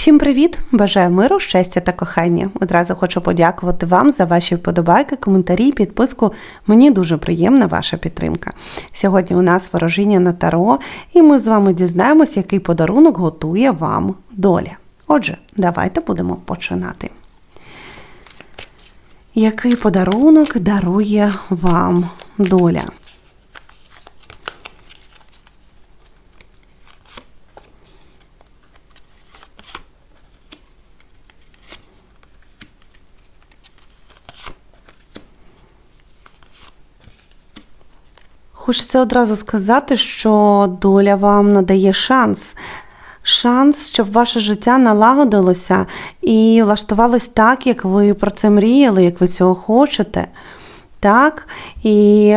Всім привіт! Бажаю миру, щастя та кохання. Одразу хочу подякувати вам за ваші вподобайки, коментарі, підписку. Мені дуже приємна ваша підтримка. Сьогодні у нас ворожіння на таро, і ми з вами дізнаємось, який подарунок готує вам доля. Отже, давайте будемо починати. Який подарунок дарує вам доля? Хочеться одразу сказати, що доля вам надає шанс. Шанс, щоб ваше життя налагодилося і влаштувалось так, як ви про це мріяли, як ви цього хочете. Так? І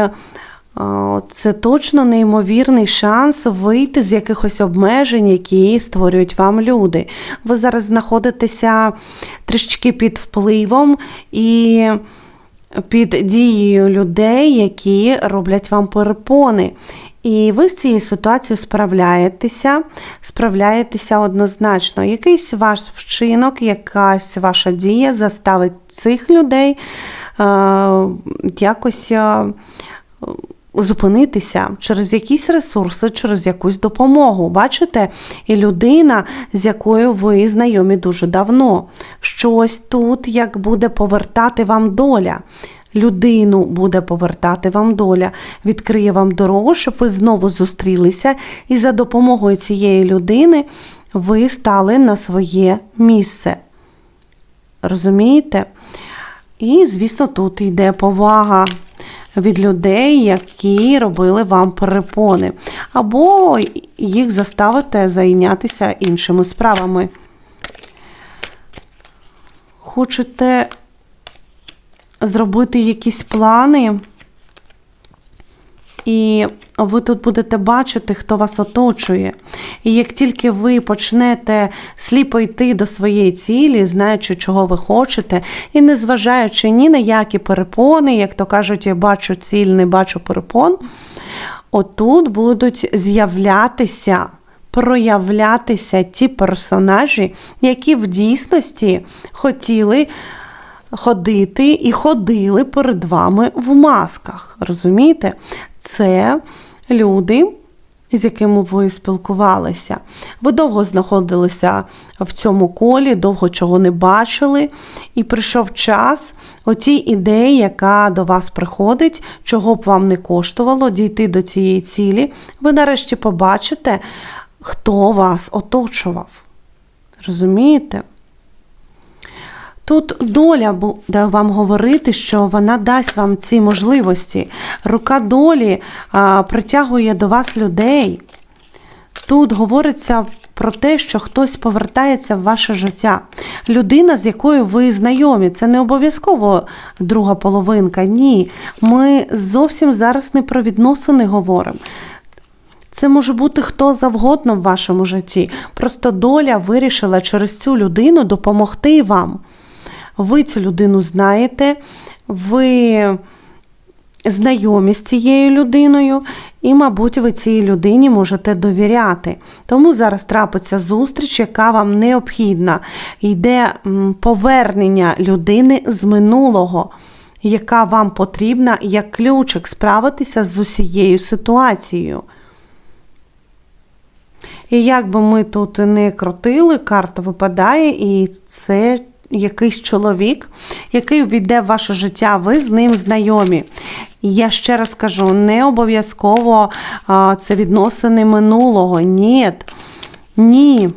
це точно неймовірний шанс вийти з якихось обмежень, які створюють вам люди. Ви зараз знаходитеся трішки під впливом і під дією людей, які роблять вам перепони. І ви з цією ситуацією справляєтеся, справляєтеся однозначно. Якийсь ваш вчинок, якась ваша дія заставить цих людей е, якось. Зупинитися через якісь ресурси, через якусь допомогу. Бачите? І людина, з якою ви знайомі дуже давно. Щось тут як буде повертати вам доля. Людину буде повертати вам доля, відкриє вам дорогу, щоб ви знову зустрілися, і за допомогою цієї людини ви стали на своє місце. Розумієте? І, звісно, тут йде повага від людей, які робили вам перепони, або їх заставите зайнятися іншими справами. Хочете зробити якісь плани, і ви тут будете бачити, хто вас оточує. І як тільки ви почнете сліпо йти до своєї цілі, знаючи, чого ви хочете, і не зважаючи ні на які перепони, як то кажуть, я бачу ціль, не бачу перепон, отут будуть з'являтися. Проявлятися ті персонажі, які в дійсності хотіли ходити і ходили перед вами в масках. Розумієте? Це люди, з якими ви спілкувалися. Ви довго знаходилися в цьому колі, довго чого не бачили, і прийшов час отій ідеї, яка до вас приходить, чого б вам не коштувало дійти до цієї цілі, ви нарешті побачите, хто вас оточував. Розумієте? Тут доля буде вам говорити, що вона дасть вам ці можливості. Рука долі а, притягує до вас людей. Тут говориться про те, що хтось повертається в ваше життя. Людина, з якою ви знайомі, це не обов'язково друга половинка. Ні. Ми зовсім зараз не про відносини говоримо. Це може бути хто завгодно в вашому житті. Просто доля вирішила через цю людину допомогти вам ви цю людину знаєте, ви знайомі з цією людиною, і, мабуть, ви цій людині можете довіряти. Тому зараз трапиться зустріч, яка вам необхідна. Йде повернення людини з минулого. Яка вам потрібна як ключик справитися з усією ситуацією. І як би ми тут не крутили, карта випадає, і це якийсь чоловік, який увійде в ваше життя, ви з ним знайомі. Я ще раз кажу, не обов'язково це відносини минулого. Ні. Ні.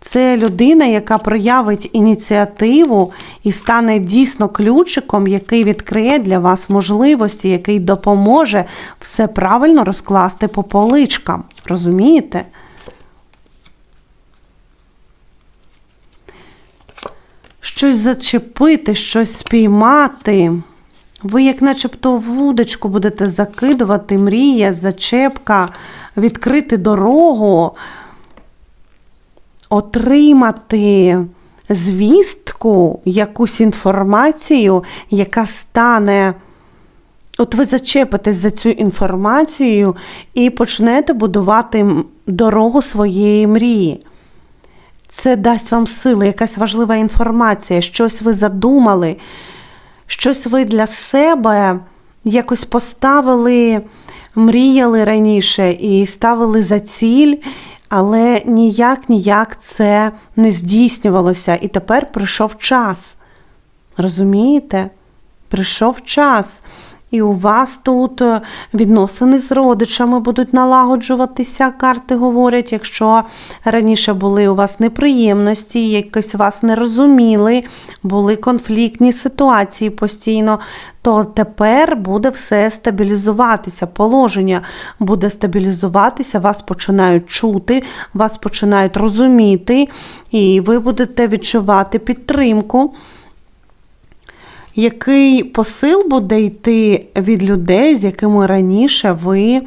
Це людина, яка проявить ініціативу і стане дійсно ключиком, який відкриє для вас можливості, який допоможе все правильно розкласти по поличкам. Розумієте? Щось зачепити, щось спіймати. Ви, як начебто, вудочку будете закидувати, мрія, зачепка, відкрити дорогу, отримати звістку, якусь інформацію, яка стане. От ви зачепитесь за цю інформацію і почнете будувати дорогу своєї мрії. Це дасть вам сили, якась важлива інформація, щось ви задумали, щось ви для себе якось поставили, мріяли раніше і ставили за ціль, але ніяк ніяк це не здійснювалося. І тепер прийшов час. Розумієте? Прийшов час. І у вас тут е, відносини з родичами будуть налагоджуватися, карти говорять, якщо раніше були у вас неприємності, якось вас не розуміли, були конфліктні ситуації постійно, то тепер буде все стабілізуватися. Положення буде стабілізуватися, вас починають чути, вас починають розуміти, і ви будете відчувати підтримку який посил буде йти від людей, з якими раніше ви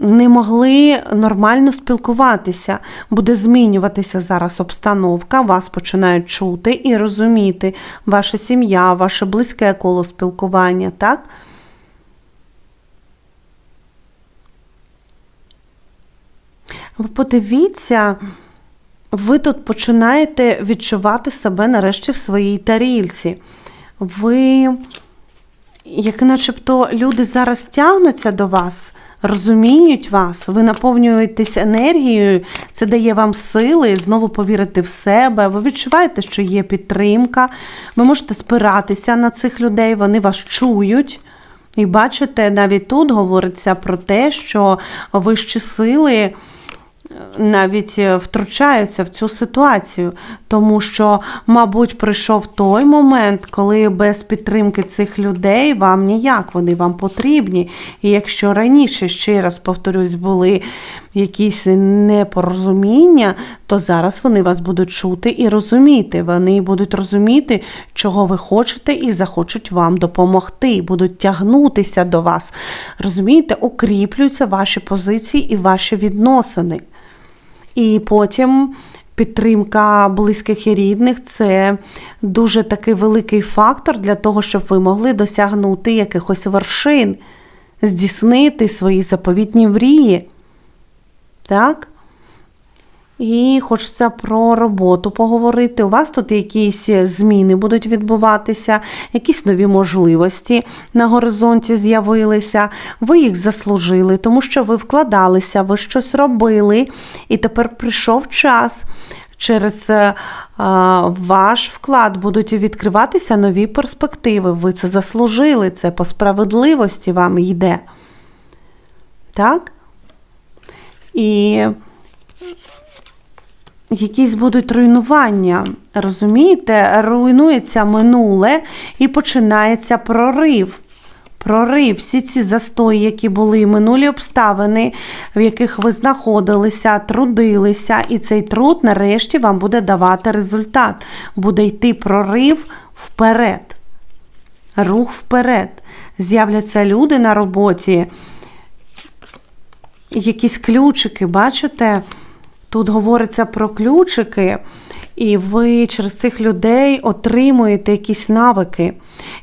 не могли нормально спілкуватися, буде змінюватися зараз обстановка, вас починають чути і розуміти ваша сім'я, ваше близьке коло спілкування, так? Ви подивіться ви тут починаєте відчувати себе нарешті в своїй тарільці. Ви, як начебто, люди зараз тягнуться до вас, розуміють вас, ви наповнюєтесь енергією, це дає вам сили знову повірити в себе. Ви відчуваєте, що є підтримка, ви можете спиратися на цих людей, вони вас чують. І бачите, навіть тут говориться про те, що вищі сили навіть е, втручаються в цю ситуацію, тому що, мабуть, прийшов той момент, коли без підтримки цих людей вам ніяк, вони вам потрібні. І якщо раніше, ще раз повторюсь, були якісь непорозуміння, то зараз вони вас будуть чути і розуміти. Вони будуть розуміти, чого ви хочете, і захочуть вам допомогти, будуть тягнутися до вас. Розумієте, укріплюються ваші позиції і ваші відносини. І потім підтримка близьких і рідних це дуже такий великий фактор для того, щоб ви могли досягнути якихось вершин, здійснити свої заповітні мрії. Так? І хочеться про роботу поговорити. У вас тут якісь зміни будуть відбуватися, якісь нові можливості на горизонті з'явилися. Ви їх заслужили, тому що ви вкладалися, ви щось робили, і тепер прийшов час. Через а, ваш вклад будуть відкриватися нові перспективи. Ви це заслужили, це по справедливості вам йде. Так? І якісь будуть руйнування. Розумієте, руйнується минуле і починається прорив. Прорив, всі ці застої, які були, минулі обставини, в яких ви знаходилися, трудилися, і цей труд нарешті вам буде давати результат. Буде йти прорив вперед. Рух вперед. З'являться люди на роботі. Якісь ключики, бачите? Тут говориться про ключики, і ви через цих людей отримуєте якісь навики,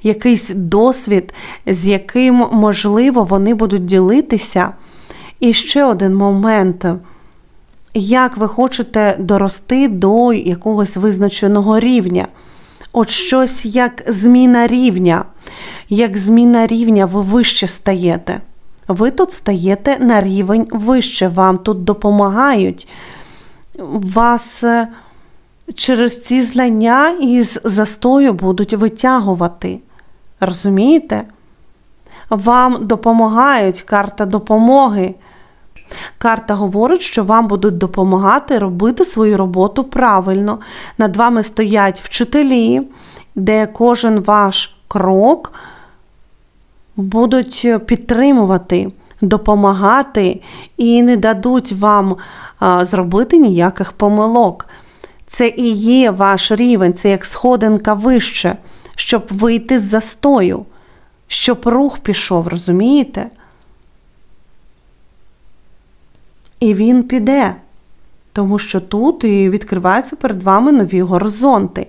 якийсь досвід, з яким, можливо, вони будуть ділитися. І ще один момент. Як ви хочете дорости до якогось визначеного рівня? От щось як зміна рівня. Як зміна рівня, ви вище стаєте. Ви тут стаєте на рівень вище, вам тут допомагають вас е, через ці знання із застою будуть витягувати. Розумієте? Вам допомагають карта допомоги. Карта говорить, що вам будуть допомагати робити свою роботу правильно. Над вами стоять вчителі, де кожен ваш крок будуть підтримувати допомагати і не дадуть вам зробити ніяких помилок. Це і є ваш рівень, це як сходинка вище, щоб вийти з застою, щоб рух пішов, розумієте? І він піде, тому що тут і відкриваються перед вами нові горизонти.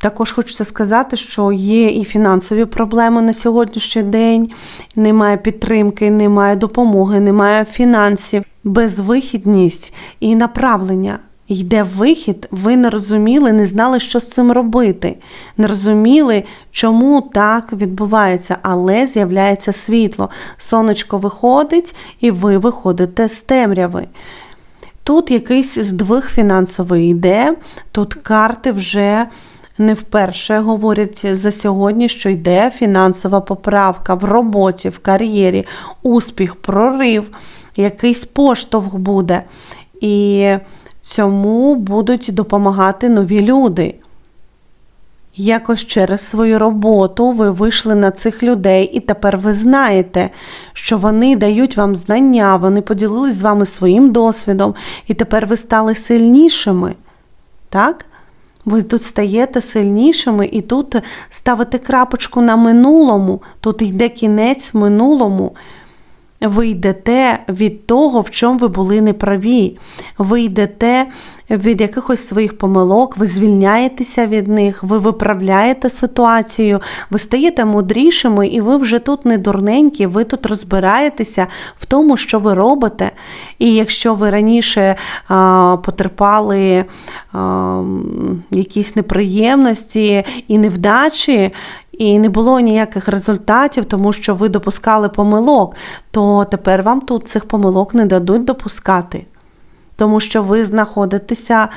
Також хочеться сказати, що є і фінансові проблеми на сьогоднішній день. Немає підтримки, немає допомоги, немає фінансів, безвихідність і направлення. Йде вихід, ви не розуміли, не знали, що з цим робити. Не розуміли, чому так відбувається, але з'являється світло. Сонечко виходить, і ви виходите з темряви. Тут якийсь здвиг фінансовий йде, тут карти вже не вперше говорять за сьогодні, що йде фінансова поправка в роботі, в кар'єрі, успіх, прорив, якийсь поштовх буде. І цьому будуть допомагати нові люди. Якось через свою роботу ви вийшли на цих людей, і тепер ви знаєте, що вони дають вам знання, вони поділились з вами своїм досвідом, і тепер ви стали сильнішими. Так? Ви тут стаєте сильнішими, і тут ставите крапочку на минулому, тут йде кінець минулому. Ви йдете від того, в чому ви були неправі. Ви йдете від якихось своїх помилок, ви звільняєтеся від них, ви виправляєте ситуацію, ви стаєте мудрішими, і ви вже тут не дурненькі, ви тут розбираєтеся в тому, що ви робите. І якщо ви раніше а, потерпали а, якісь неприємності і невдачі, і не було ніяких результатів, тому що ви допускали помилок, то тепер вам тут цих помилок не дадуть допускати. Тому що ви знаходитеся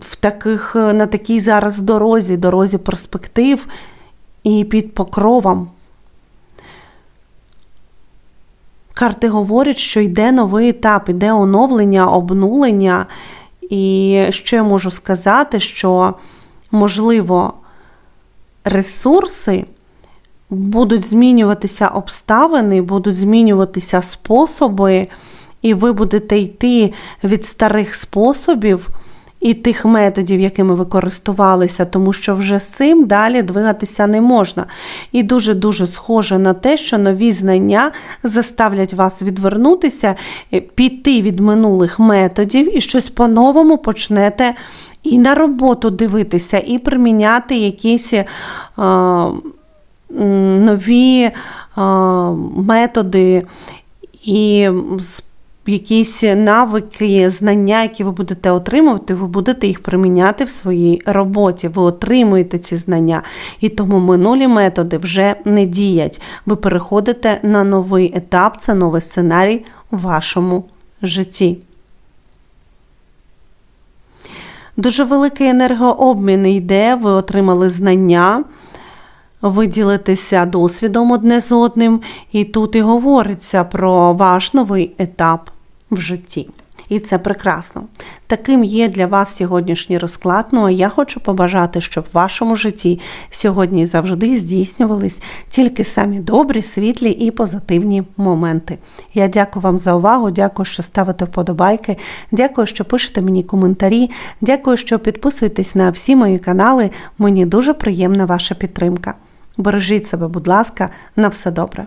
в таких, на такій зараз дорозі, дорозі перспектив і під покровом. Карти говорять, що йде новий етап, йде оновлення, обнулення. І ще можу сказати, що можливо ресурси будуть змінюватися обставини, будуть змінюватися способи, і ви будете йти від старих способів і тих методів, якими ви користувалися, тому що вже з цим далі двигатися не можна. І дуже-дуже схоже на те, що нові знання заставлять вас відвернутися, е, піти від минулих методів і щось по-новому почнете і на роботу дивитися, і приміняти якісь. А, Нові а, методи і якісь навики, знання, які ви будете отримувати, ви будете їх приміняти в своїй роботі. Ви отримуєте ці знання. І тому минулі методи вже не діять. Ви переходите на новий етап, це новий сценарій у вашому житті. Дуже великий енергообмін йде, ви отримали знання, ви ділитеся досвідом одне з одним, і тут і говориться про ваш новий етап в житті. І це прекрасно. Таким є для вас сьогоднішній розклад. Ну а я хочу побажати, щоб в вашому житті сьогодні і завжди здійснювались тільки самі добрі, світлі і позитивні моменти. Я дякую вам за увагу, дякую, що ставите вподобайки, дякую, що пишете мені коментарі, дякую, що підписуєтесь на всі мої канали. Мені дуже приємна ваша підтримка. Бережіть себе, будь ласка, на все добре.